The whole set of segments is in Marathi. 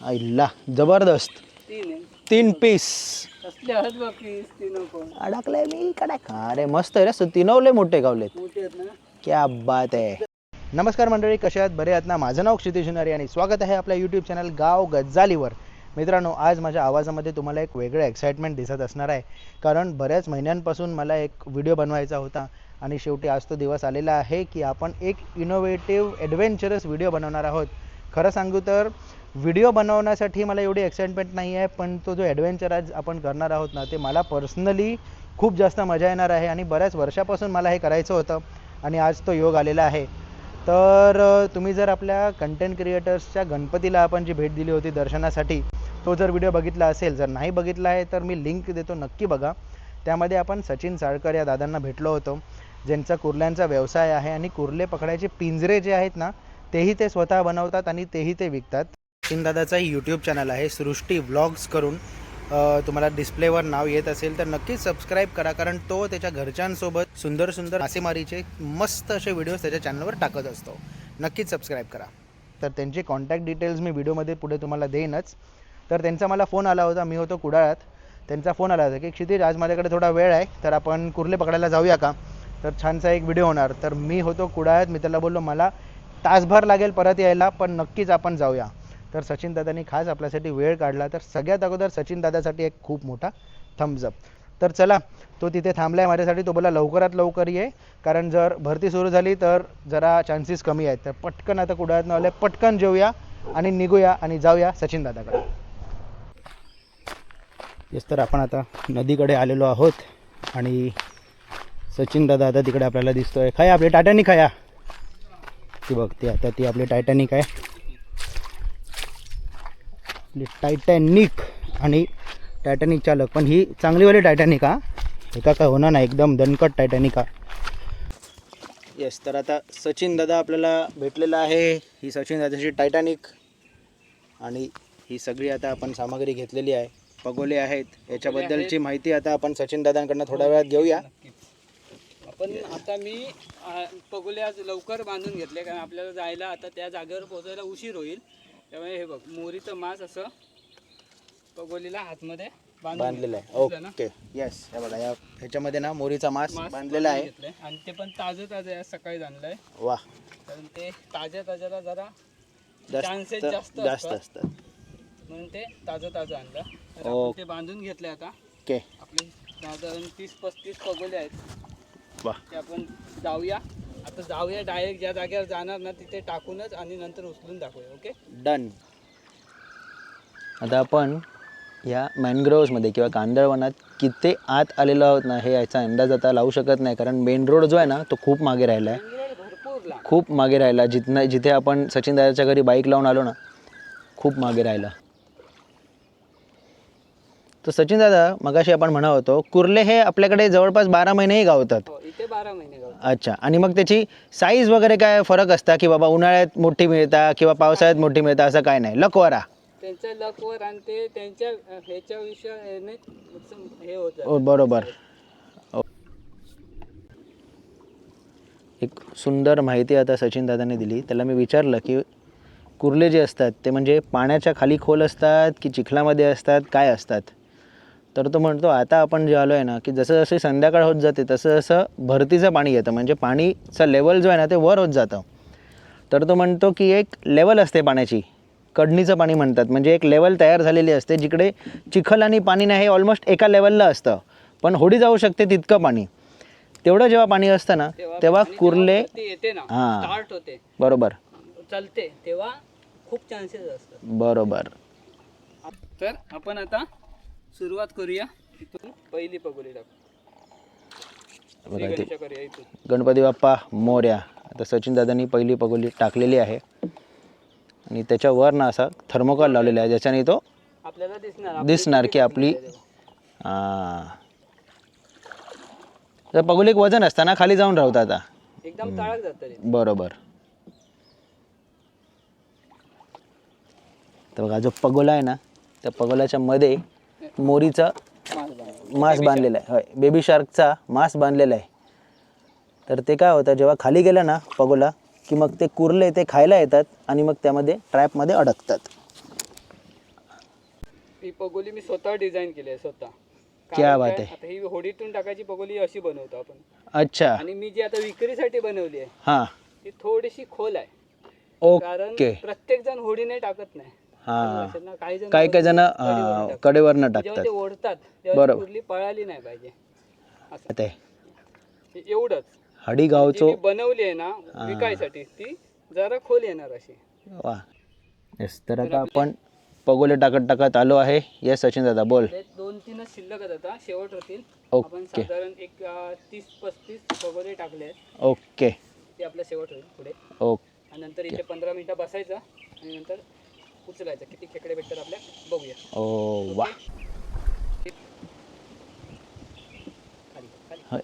आईला जबरदस्त. तीन. पीस अडकलाय मी कडे अरे मस्त आहे रे तिनवले मोठे गावलेत. क्या बात आहे. नमस्कार मंडळी कशा आहात? बरे आहात ना? माझं नाव क्षितिज शिनारी आणि स्वागत आहे आपल्या यूट्यूब चॅनल गाव गज्जालीवर. मित्रांनो आज माझ्या आवाजामध्ये तुम्हाला एक वेगळं एक्साइटमेंट दिसत असणार आहे. कारण बऱ्याच महिन्यांपासून मला एक व्हिडिओ बनवायचा होता आणि शेवटी आज तो दिवस आलेला आहे की आपण एक इनोव्हेटिव्ह ॲडव्हेंचरस व्हिडिओ बनवणार आहोत. खरं सांगू तर व्हिडिओ बनवण्यासाठी मला एवढी एक्साइटमेंट नाही आहे पण तो जो ॲडव्हेंचर आज आपण करणार आहोत ना ते मला पर्सनली खूप जास्त मजा येणार आहे आणि बऱ्याच वर्षापासून मला हे करायचं होतं आणि आज तो योग आलेला आहे. तर तुम्ही जर आपल्या कंटेंट क्रिएटर्सच्या गणपतीला आपण जी भेट दिली होती दर्शनासाठी तो जर व्हिडिओ बघितला असेल जर नाही बघितला आहे तर मी लिंक देतो नक्की बघा. त्यामध्ये आपण सचिन साळकर या दादांना भेटलो होतो ज्यांचा कुर्ल्यांचा व्यवसाय आहे आणि कुर्ले पकडायचे पिंजरे जे आहेत ना तेही ते स्वतः बनवतात आणि तेही ते विकतात. सचिन यूट्यूब चॅनल आहे. सृष्टी व्लॉग्स करून तुम्हाला डिस्प्लेवर नाव येत असेल तर नक्कीच सबस्क्राईब करा. कारण तो त्याच्या घरच्यांसोबत सुंदर सुंदर मासेमारीचे मस्त असे व्हिडिओज त्याच्या चॅनलवर टाकत असतो. नक्कीच सबस्क्राईब करा. तर त्यांचे कॉन्टॅक्ट डिटेल्स मी व्हिडिओमध्ये पुढे तुम्हाला देईनच. तर त्यांचा मला फोन आला होता. मी होतो कुडाळात. त्यांचा फोन आला होता की क्षितिज आज माझ्याकडे थोडा वेळ आहे. तर आपण कुर्ले पकडायला जाऊया का? तर छानसा एक व्हिडिओ होणार. तर मी होतो कुडाळात. मी त्याला बोललो मला तासभर लागेल परत यायला पण नक्कीच आपण जाऊया. तर सचिन दादांनी खास आपल्यासाठी वेळ काढला. तर सगळ्यात अगोदर सचिन दादासाठी एक खूप मोठा थम्सअप तर चला तो तिथे थांबला आहे माझ्यासाठी. तो बोला लवकरात लवकर ये. कारण जर भरती सुरू झाली तर जरा चान्सेस कमी आहेत. तर पटकन आता कुडाळात आले पटकन जेऊया आणि निघूया आणि जाऊया सचिन दादाकडे. येस तर आपण आता नदीकडे आलेलो आहोत आणि सचिन दादा आता तिकडे आपल्याला दिसतोय. काय आपली टायटॅनिक आहे ती बघ ती आता ती आपली टायटॅनिक आहे. आपली टायटॅनिक आणि टायटॅनिक चालक. पण ही चांगलीवाली टायटॅनिक हा. एका काय होणार नाही एकदम दणकट टायटॅनिक हा. येस तर आता सचिन दादा आपल्याला भेटलेला आहे. ही सचिन दादाची टायटॅनिक आणि ही सगळी आता आपण सामग्री घेतलेली आहे. पगोले आहेत. याच्याबद्दलची माहिती आता आपण सचिन दादांकडनं थोड्या वेळात घेऊया. आपण आता मी पगोले आज लवकर बांधून घेतले कारण आपल्याला जायला आता त्या जागेवर पोहोचायला उशीर होईल. त्यामुळे हे बघ मोरीचं मांस असं पगोलीला हातमध्ये बांधलेलं आहे? ओके. येस हे बघा या ह्याच्यामध्ये ना मोरीचा मांस मांस बांधलेला आहे. आणि ते पण ताजं ताजं आहे सकाळी आणलंय वा कारण ते ताज्या ताज्याला जरा चान्सेस जास्त जास्त असतात. म्हणून ते ताजं ताजं आणलं ते बांधून घेतले आता. ओके. आपले साधारण तीस पस्तीस पगोले आहेत. ते आपण जाऊया. आता जाऊया डायरेक्ट ज्या जागेवर जाणार ना तिथे टाकूनच आणि नंतर उचलून टाकूया ओके डन आता आपण या मॅनग्रोव्समध्ये किंवा कांदळवनात किती आत आलेलो आहोत ना हे याचा अंदाज आता लावू शकत नाही. कारण मेन रोड जो आहे ना तो खूप मागे राहिला आहे. भरपूर लांब खूप मागे राहिला. जिथनं जिथे आपण सचिन दादाच्या घरी बाईक लावून आलो ना खूप मागे राहिला. तर सचिन दादा मगाशी आपण म्हणा होतो कुर्ले हे आपल्याकडे जवळपास बारा महिनेही गावतात. हो इथे बारा महिने गाव अच्छा आणि मग त्याची साईज वगैरे काय फरक असता की बाबा उन्हाळ्यात मोठी मिळता किंवा पावसाळ्यात मोठी मिळता असं काय नाही? लकवारा त्यांच्या लकवर आणि ते त्यांच्या अ, ह्याच्या विषयाने हे होत. ओ बरोबर. ओ. एक सुंदर माहिती आता सचिन दादाने दिली. त्याला मी विचारलं की कुर्ले जे असतात ते म्हणजे पाण्याच्या खाली खोल असतात की चिखलामध्ये असतात? काय असतात? तर तो म्हणतो आता आपण जे आलो आहे ना की जसं जशी संध्याकाळ होत जाते तसं जसं भरतीचं पाणी येतं. म्हणजे पाणीचं लेवल जो आहे ना ते वर होत जातं. तर तो म्हणतो की एक लेवल असते पाण्याची. कडणीचं पाणी म्हणतात. म्हणजे एक लेवल तयार झालेली असते जिकडे चिखल आणि पाणी नाही हे ऑलमोस्ट एका लेवलला असतं. पण होडी जाऊ शकते तितकं पाणी. तेवढं जेव्हा पाणी असतं ना तेव्हा कुर्ले ते येते ना हां. होते. बरोबर. चालते. तेव्हा खूप चान्सेस असतात. बरोबर. तर आपण आता सुरुवात करूया. इथून पहिली पगोली टाकू. करूया इथून. गणपती बाप्पा मोर्या. आता सचिन दादांनी पहिली पगोली टाकलेली आहे. आणि त्याच्यावर ना असा थर्मोकॉल लावलेला आहे. ज्याच्याने तो आपल्याला दिसणार. दिसणार की आपली हां. तर पगोलीक वजन असताना खाली जाऊन राहतं आता एकदम तळाक जातं रे. बरोबर. तर बघा जो पगोला आहे ना त्या पगोलाच्या मध्ये मोरीचा मास बांधलेला आहे. होय बेबी शार्कचा मांस बांधलेला आहे. तर ते काय होतं जेव्हा खाली गेलं ना पगोला की मग ते कुर्ले ते खायला येतात आणि मग त्यामध्ये ट्रॅपमध्ये अडकतात. ही पगोली मी स्वतः डिझाईन केली आहे स्वतः. क्या बात आहे. आता ही होडीतून टाकायची पगोली अशी बनवतो आपण. अच्छा. आणि मी जी आता विक्रीसाठी बनवली आहे हां. ती थोडीशी खोल आहे. कारण ओके प्रत्येक जण होडीने टाकत नाही. हां. काही जण काही काही जण टाकतात. कडेवरनं जेव्हा टाकतात. ते ओढतात तेव्हा ती बरोबर. पळाली नाही पाहिजे. असं. ते हे. एवढंच. हडी जी गावचो मी बनवली आहे ना विकायसाठी ती जरा खोल येणार अशी. वा. येस तर आता आपण पगोले टाकत टाकत आलो आहे. येस सचिन दादा बोल. ते दोन तीनच शिल्लक आहेत आता शेवट होतील. आपण ओके. साधारण एक अं, तीस पस्तीस पगोले टाकले आहेत. ओके. ते आपलं शेवट होईल पुढे. ओके. आणि नंतर इथे पंधरा मिनिटं बसायचं आणि नंतर उचलायचं किती खेकडे भेटतात आपल्या? बघूया. ओ वा. खाली खाली. होय.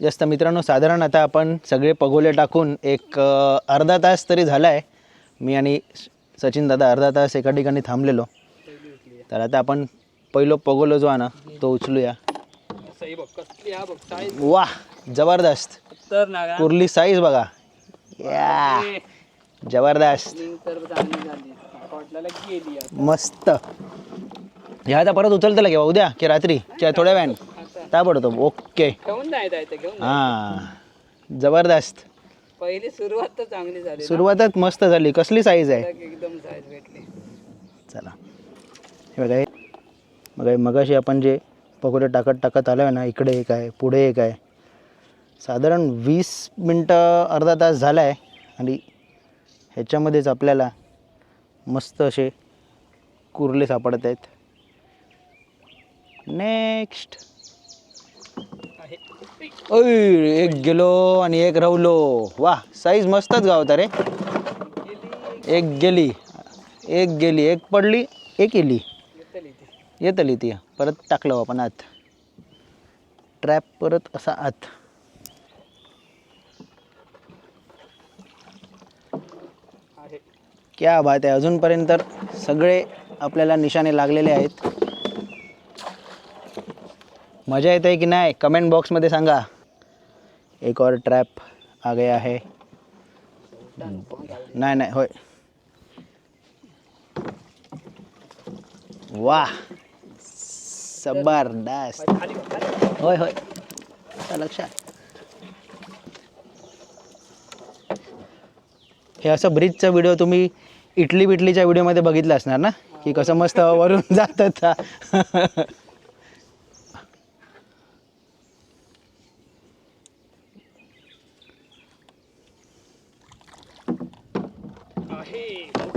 जास्त मित्रांनो साधारण आता आपण सगळे पगोले टाकून एक अ, अर्धा तास तरी झाला आहे मी आणि सचिन दादा अर्धा तास एका ठिकाणी थांबलेलो. पहिली तर आता आपण पहिलो पगोलो जो आहे ना तो उचलूया. असं हे बघ कसली हा बघ साईज. वा जबरदस्त. तर कुर्ली साईज बघा. या. जबरदस्त. तर चांगली झाली. वाटल्याला गेली आता. मस्त. ह्या आता परत उचलतं लगे उद्या की रात्री? की थोड्या आता. ताबडतोब ओके. घेऊन नाही जायचं घेऊन जायचं. हां. जबरदस्त. पहिली सुरुवात तर चांगली झाली ना. सुरुवातच मस्त झाली. कसली साईज आहे? एकदम साईज भेटली. चला. हे बघा हे. बघा हे मगाशी आपण जे पकोडे टाकत टाकत आलो आहे ना इकडे एक आहे पुढे एक आहे. साधारण वीस मिनटं अर्धा तास झाला आहे आणि ह्याच्यामध्येच आपल्याला मस्त असे कुर्ले सापडत आहेत. नेक्स्ट ओय एक गेलो आणि एक रावलो. वा साईज मस्तच गावता रे. एक गेली एक गेली एक पडली एक येली. येतली ती. परत टाकलं आपण आत. ट्रॅप परत असा आत. क्या बात आहे. अजूनपर्यंत तर सगळे आपल्याला निशाणे लागलेले आहेत. मजा येते की नाही? कमेंट बॉक्समध्ये सांगा. एक और ट्रॅप आ गया है. नाही नाही होय. वा जबरदस्त. होय होय. लक्षात. हे असं ब्रिजचा व्हिडिओ तुम्ही इटली बिटलीच्या व्हिडिओमध्ये बघितलं असणार ना? की कसं मस्त वरून जात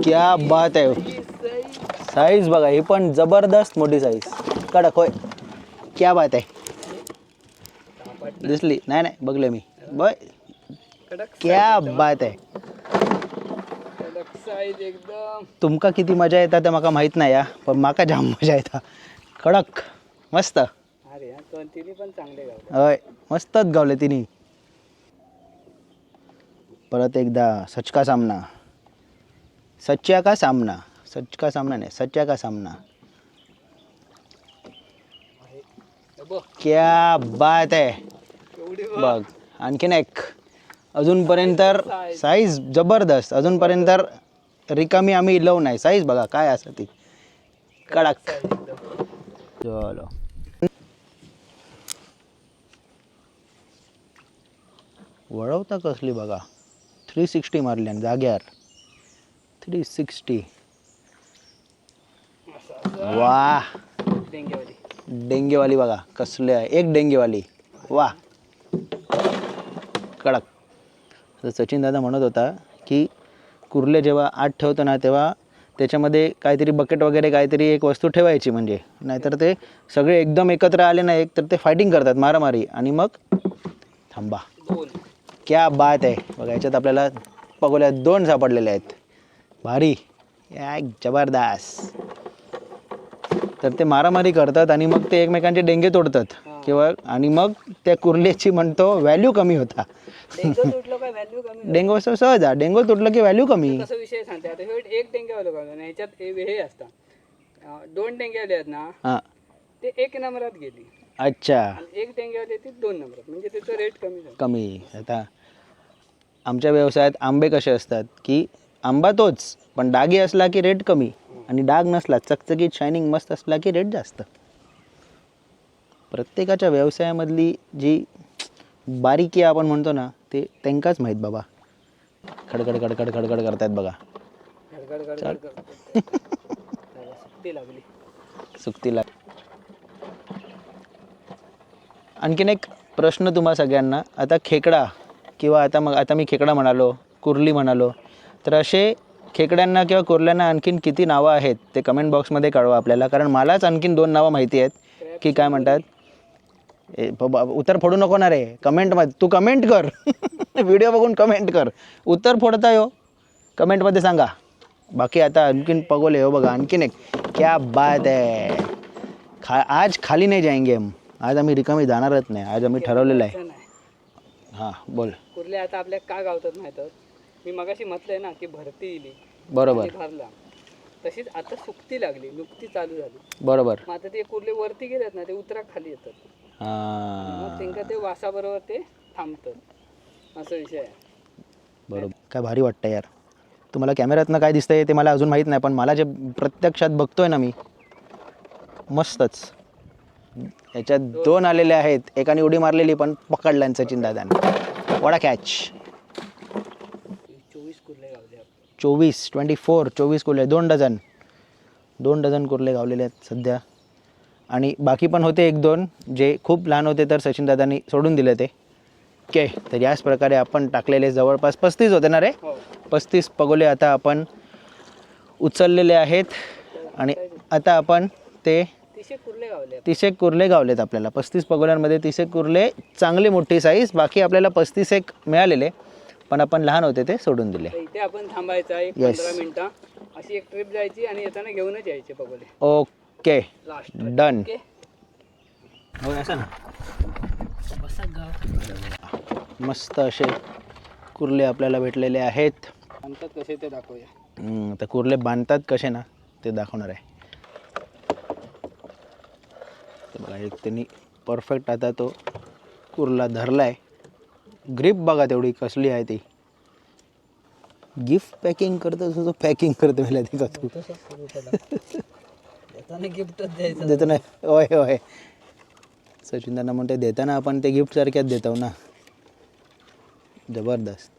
क्या बात आहे. साईज बघा ही पण जबरदस्त मोठी साईज कडक होय. क्या बात आहे. दिसली. नाही नाही बघले मी. बय क्या बात आहे. एकदम. तुमका किती मजा येता ते म्हाका माहीत नाही या पण म्हाका जाम मजा येता. कडक मस्त. अरे तिन्ही पण चांगले गावले. होय मस्तच गावले तिन्ही. परत एकदा सच का सामना. सच्च्या का सामना? सच का सामना नाही सच्च्या का सामना? क्या बात आहे. बघ. आणखीन एक. अजूनपर्यंत साईज. जबरदस्त. अजूनपर्यंत रिकामी आम्ही लव नाही साईज बघा काय असं ती. कडक. चलो. वळवता कसली बघा. थ्री सिक्स्टी मारल्यान जाग्यार थ्री सिक्स्टी. वा डेंगेवाली बघा कसले आहे. एक डेंगेवाली. वा कडक. सचिन दादा म्हणत होता की कुर्ले जेव्हा आत ठेवतो ना तेव्हा त्याच्यामध्ये काहीतरी बकेट वगैरे काहीतरी एक वस्तू ठेवायची म्हणजे. नाहीतर ते सगळे एकदम एकत्र आले ना एक तर ते फायटिंग करतात मारामारी. आणि मग थांबा. क्या बात आहे. बघा याच्यात आपल्याला पगोल्या दोन सापडलेले आहेत. भारी. या जबरदस्त. तर ते मारामारी करतात आणि मग ते एकमेकांचे डेंगे तोडतात. किंवा आणि मग त्या कुर्ल्याची म्हणतो व्हॅल्यू कमी होता. काय व्हॅल्यू कमी डेंगू असं सहज आहे. डेंगू तुटलं की व्हॅल्यू कमी. कसं विषय सांगते. आता हे एक ह्याच्यात हे हे असतात अं, दोन डेंगेवाले आहेत ना हां. ते एक नंबरात गेली. अच्छा. आणि एक डेंगेवाली ती दोन नंबरात. म्हणजे त्याचं रेट कमी झालं. कमी. आता आमच्या व्यवसायात आंबे कसे असतात की आंबा तोच पण डागी असला की रेट कमी आणि डाग नसला चकचकीत शायनिंग मस्त असला की रेट जास्त. प्रत्येकाच्या व्यवसायामधली जी बारीकी आपण म्हणतो ना ते त्यांकाच माहीत बाबा. खडखड खडखड खडखड करतायत बघा. सुट्टी लागली. आणखीन एक प्रश्न तुम्हा सगळ्यांना. आता खेकडा किंवा आता मग आता मी खेकडा म्हणालो कुर्ली म्हणालो तर असे खेकड्यांना किंवा कुर्ल्यांना आणखीन किती नावं आहेत ते कमेंट बॉक्समध्ये कळवा आपल्याला. कारण मलाच आणखीन दोन नावं माहिती आहेत. की काय म्हणतात? ए उत्तर फोडू नको ना रे. कमेंटमध्ये तू कमेंट कर. व्हिडिओ बघून कमेंट कर. उत्तर फोडता हो कमेंटमध्ये सांगा. बाकी आता आणखीन पगोले हो बघा. आणखीन एक. क्या बात आहे खा आज खाली नाही जाएंगे हम. आज आम्ही रिकामी जाणारच नाही. आज आम्ही ठरवलेलं आहे. हां बोल. कुर्ले आता आपल्या का गावतात माहीत? मी मगाशी म्हटलंय ना की भरती येईल बरोबर. भरला. तशीच आता सुकती लागली. नुकती चालू झाली. बरोबर. मग आता ते कुर्ले वरती गेलेत ना ते उतरा खाली येतात. हां. त्यांना ते वासाबरोबर ते असा विषय आहे. बरोबर. काय भारी वाटतं यार. तुम्हाला कॅमेऱ्यातनं काय दिसतंय ते मला अजून माहीत नाही पण मला जे प्रत्यक्षात बघतोय ना मी मस्तच. याच्यात दोन आलेले आहेत एकाने उडी मारलेली पण पकडला सचिन दादाने वडा कॅच चोवीस कुर्ले गावले आपण. चोवीस ट्वेंटी फोर चोवीस कुर्ले दोन डझन. दोन डझन कुर्ले गावलेले आहेत सध्या. आणि बाकी पण होते एक दोन जे खूप लहान होते तर सचिनदादांनी सोडून दिले ते. ओके तर याच प्रकारे आपण टाकलेले जवळपास पस्तीस होते ना रे? पस्तीस पगोले आता आपण उचललेले आहेत. आणि आता आपण ते तिशे कुर्ले गावलेत आपल्याला. पस्तीस पगोल्यांमध्ये तीसेक कुर्ले चांगली मोठी साईज बाकी आपल्याला पस्तीस एक मिळालेले. पण आपण लहान होते ते सोडून दिले. इथे आपण थांबायचा एक Yes. पंधरा मिनिटं. अशी एक ट्रिप जायची आणि येताना घेऊनच यायचे पगोले. ओके डन ओके हो असं ना बसा गाव मस्त असे कुर्ले आपल्याला भेटलेले आहेत. म्हणतात कसे ते दाखवूया. तर कुर्ले बांधतात कसे ना ते दाखवणार आहे. बघा एक त्यांनी परफेक्ट आता तो कुर्ला धरला आहे ग्रीप बघा तेवढी कसली आहे ती. गिफ्ट पॅकिंग करतो तसं पॅकिंग करतो मला ते का तू देताना गिफ्टच द्यायचं. देतो ना. होय होय. सचिन त्यांना म्हणते देताना आपण ते गिफ्ट सारख्याच देतो ना. जबरदस्त.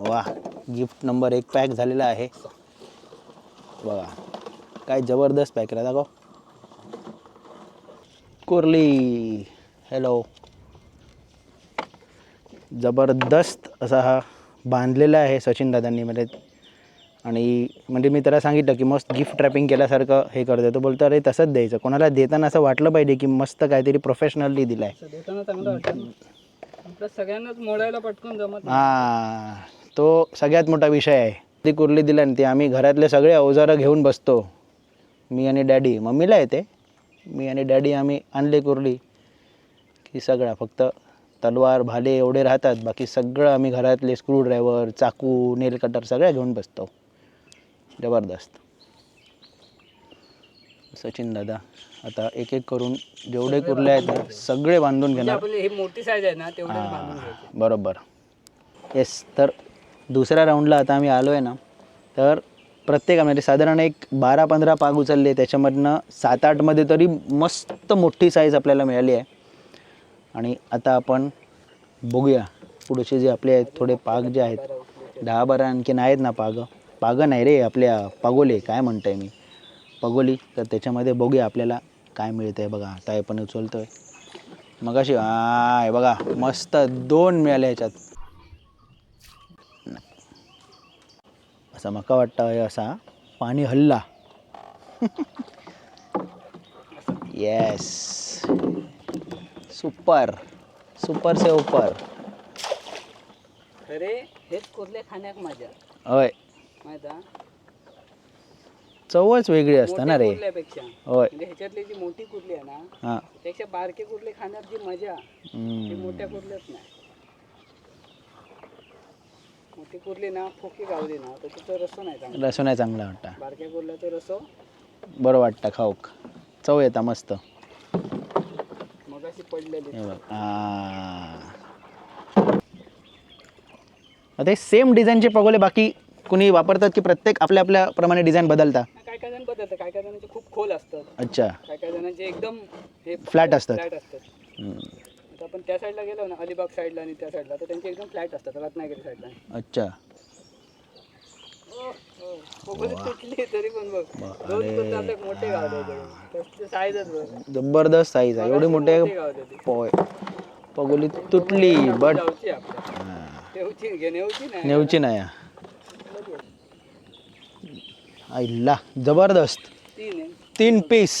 वा गिफ्ट नंबर एक पॅक झालेला आहे. बघा काय जबरदस्त पॅक राहता गो कुर्ली. हॅलो जबरदस्त असा हा बांधलेला आहे सचिन दादांनी म्हणजे आणि म्हणजे मी त्याला सांगितलं की मस्त गिफ्ट रॅपिंग केल्यासारखं हे करतो तो बोलतो अरे तसंच द्यायचं. कोणाला देताना असं वाटलं पाहिजे की मस्त काहीतरी प्रोफेशनली दिलं आहे सगळ्यांनाच मोडायला पटकन जमत. हां तो सगळ्यात मोठा विषय आहे. ती कुर्ली दिली आणि ती आम्ही घरातले सगळे अवजारं घेऊन बसतो. मी आणि डॅडी. मम्मीला येते. मी आणि डॅडी आम्ही आणले कुर्ली. की सगळा फक्त तलवार भाले एवढे राहतात. बाकी सगळं आम्ही घरातले स्क्रूड्रायव्हर चाकू नेल कटर सगळ्या घेऊन बसतो. जबरदस्त. सचिन दादा आता एक एक करून जेवढे कुर्ले आहेत सगळे बांधून म्हणजे घेणार. ही मोठी साईज आहे ना बरोबर. येस तर दुसऱ्या राऊंडला आता आम्ही आलो आहे ना तर प्रत्येकामध्ये साधारण एक बारा पंधरा पाग उचलले त्याच्यामधनं सात आठमध्ये तरी मस्त मोठी साईज आपल्याला मिळाली आहे. आणि आता आपण बघूया. पुढचे जे आपले आहेत थोडे पाग जे आहेत दहा बारा आणखीन आहेत ना पाग. पागं नाही रे आपल्या पागोले काय म्हणताय मी? पगोली तर त्याच्यामध्ये बघूया आपल्याला काय मिळतं आहे बघा. आता उचलतो आहे मग अशी हा बघा मस्त दोन मिळाले ह्याच्यात असा मका वाटतं आहे असा. पाणी हल्ला. Yes super. सुपर से उपर अरे हेच कुर्ले खाण्याक मजा होय. माहीत? चवच वेगळी असते ना रे. कुर्ल्यापेक्षा होय. म्हणजे ह्याच्यातली जी मोठी कुर्ली आहे ना हां. त्यापेक्षा बारके कुर्ले खाण्यात जी मजा ती. मोठ्या कुर्ल्यात नाही. मोठी कुर्ली ना फोकी गावली ना तर तिथं रसो नाही चांगला. रसो नाही चांगला वाटतं. बारक्या कुर्ल्याचं रसो. बरं वाटतं खाऊक. चव येता मस्त. मगाशी पडलेली. हे सेम डिझाईनचे पगोले बाकी कुणी वापरतात की प्रत्येक आपल्या आपल्या प्रमाणे डिझाईन बदलता? काय काय जण बदलतात. काय काय जणांचे खूप खोल असतात. अच्छा. काय काय जणांचे एकदम हे Flat असतात. फ्लॅट असतात. आता आपण त्या साईडला गेलो ना अलिबाग साईडला आणि त्या साईडला तर त्यांचे एकदम फ्लॅट असतात. रत्नागिरी साईडला अच्छा पगोली तुटली तरी पण बघ बा- दोन दोन तास एक मोठे गाव साईजच बघ जबरदस्त साईज आहे. एवढी मोठे पोय. पगोली तुटली बट नेवची नाही. आईला जबरदस्त. तीन पीस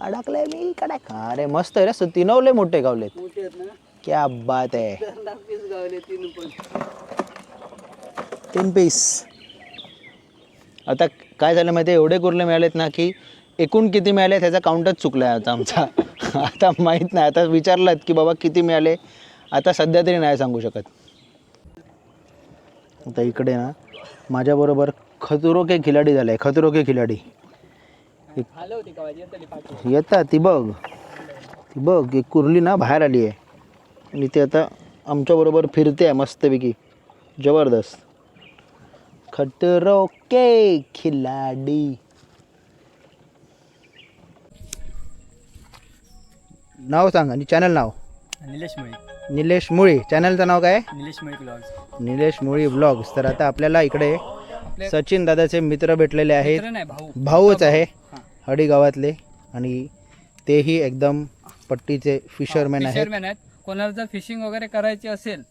अडकलाय मी कडक अरे मस्त आहे रे तिनवले मोठे गावलेत. क्या बात आहे. तीन पीस आता काय झालं माहिती आहे? एवढे कुर्ले मिळालेत ना की एकूण किती मिळाले त्याचा काउंटच चुकला आहे आता आमचा. आता माहीत नाही. आता विचारलं की बाबा किती मिळाले? आता सध्या तरी नाही सांगू शकत. आता इकडे ना माझ्याबरोबर खतरो के खिलाडी झाला. आहे खतरो के खिलाडी. आलं होती का येतात ती बघ. ती बघ एक कुर्ली ना बाहेर आली आहे. आणि ती आता आमच्याबरोबर फिरते आहे मस्तपैकी. जबरदस्त. खतरो के खिलाडी. नाव सांग आणि चॅनल नाव? निलेश मुळे. निलेश मुळी. चॅनलचं नाव काय? निलेश मुळे ब्लॉग्स निलेश मुळी ब्लॉग्स तर आता आपल्याला इकडे सचिन दादाचे मित्र भेटलेले आहेत. नाही भाऊ. भाऊच आहे. हां. हडी गावातले. आणि तेही एकदम पट्टीचे फिशरमॅन आहेत. फिशरमॅन आहेत. कोणाला जर फिशिंग वगैरे करायची असेल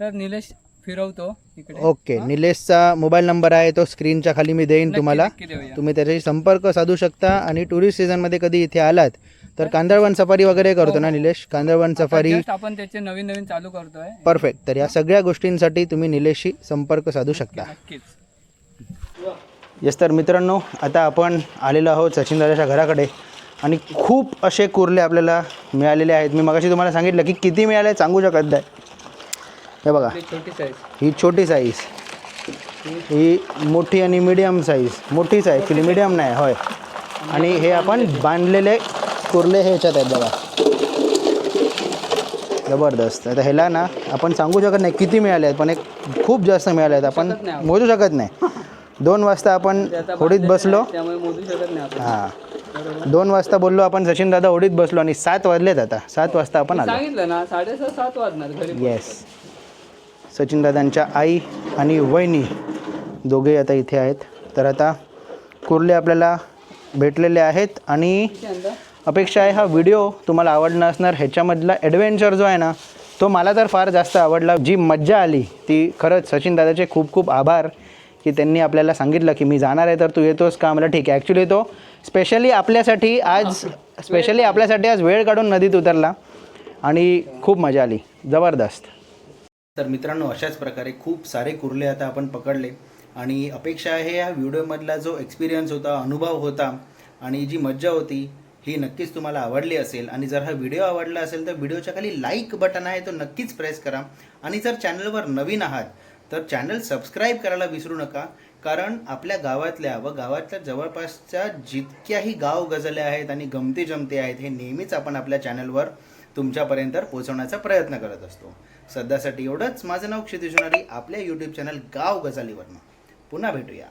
तर निलेश फिरवतो इकडे. ओके निलेशचा मोबाईल नंबर आहे तो स्क्रीनच्या खाली मी देईन तुम्हाला. नक्की देऊया. तुम्ही त्याच्याशी संपर्क साधू शकता आणि टुरिस्ट सीझनमध्ये कधी इथे आलात तर कांदळवन सफारी वगैरे करतो ना निलेश? कांदळवन सफारी Just आपण त्याचे नवीन नवीन चालू करतोय. परफेक्ट तर या सगळ्या गोष्टींसाठी तुम्ही निलेशशी संपर्क साधू शकता. नक्कीच. येस तर मित्रांनो आता आपण आलेलो आहोत सचिन दादाच्या घराकडे आणि खूप असे कुर्ले आपल्याला मिळालेले आहेत. मी मगाशी तुम्हाला सांगितलं की किती मिळाले सांगू शकत नाही. हे बघा. आपली छोटी साईज ही छोटी साईज ही मोठी आणि मिडियम साईज मोठी साईज ॲक्च्युली मिडियम नाही होय. आणि हे आपण बांधलेले कुर्ले हे ह्याच्यात आहेत बघा. जबरदस्त. आता ह्याला ना आपण सांगू शकत नाही किती मिळाले आहेत पण एक खूप जास्त मिळाले आहेत. आपण. मोजू शकत नाही. दोन वाजता आपण होडीत बसलो. हां. दोन वाजता बोललो आपण सचिन दादा होडीत बसलो आणि सात वाजलेत आता. सात वाजता आपण आलो. सांगितलं ना साडेसहा सात वाजणार घरी येस सचिन दादांच्या आई आणि वहिनी दोघे आता इथे आहेत. तर आता कुर्ले आपल्याला भेटलेले आहेत आणि अपेक्षा आहे हा व्हिडिओ तुम्हाला आवडला असणार. ह्याच्यामधला ॲडव्हेंचर जो आहे ना तो मला तर फार जास्त आवडला. जी मज्जा आली ती खरंच सचिन दादाचे खूप खूप आभार की त्यांनी आपल्याला सांगितलं की मी जाणार आहे तर तू येतोस का? मला ठीक आहे ॲक्च्युली तो स्पेशली आपल्यासाठी आज स्पेशली आपल्यासाठी आज वेळ काढून नदीत उतरला आणि खूप मजा आली. जबरदस्त. तर मित्रांनो अशाच प्रकारे खूप सारे कुर्ले आता आपण पकडले. आणि अपेक्षा आहे या व्हिडिओमधला जो एक्सपिरियन्स होता अनुभव होता आणि जी मज्जा होती ही नक्कीच तुम्हाला आवडली असेल. आणि जर हा व्हिडिओ आवडला असेल तर व्हिडिओच्या खाली लाईक बटन आहे तो नक्कीच प्रेस करा. आणि जर चॅनलवर नवीन आहात तर चॅनल सबस्क्राईब करायला विसरू नका. कारण आपल्या गावातल्या व गावातल्या जवळपासच्या जितक्याही गाव गजल्या आहेत आणि गमती जमती आहेत हे नेहमीच आपण आपल्या चॅनलवर तुमच्यापर्यंत पोहोचवण्याचा प्रयत्न करत असतो. सध्यासाठी एवढंच. माझं नाव क्षितिज होणारी आपल्या यूट्यूब चॅनल गाव गजालीवरनं. पुन्हा भेटूया.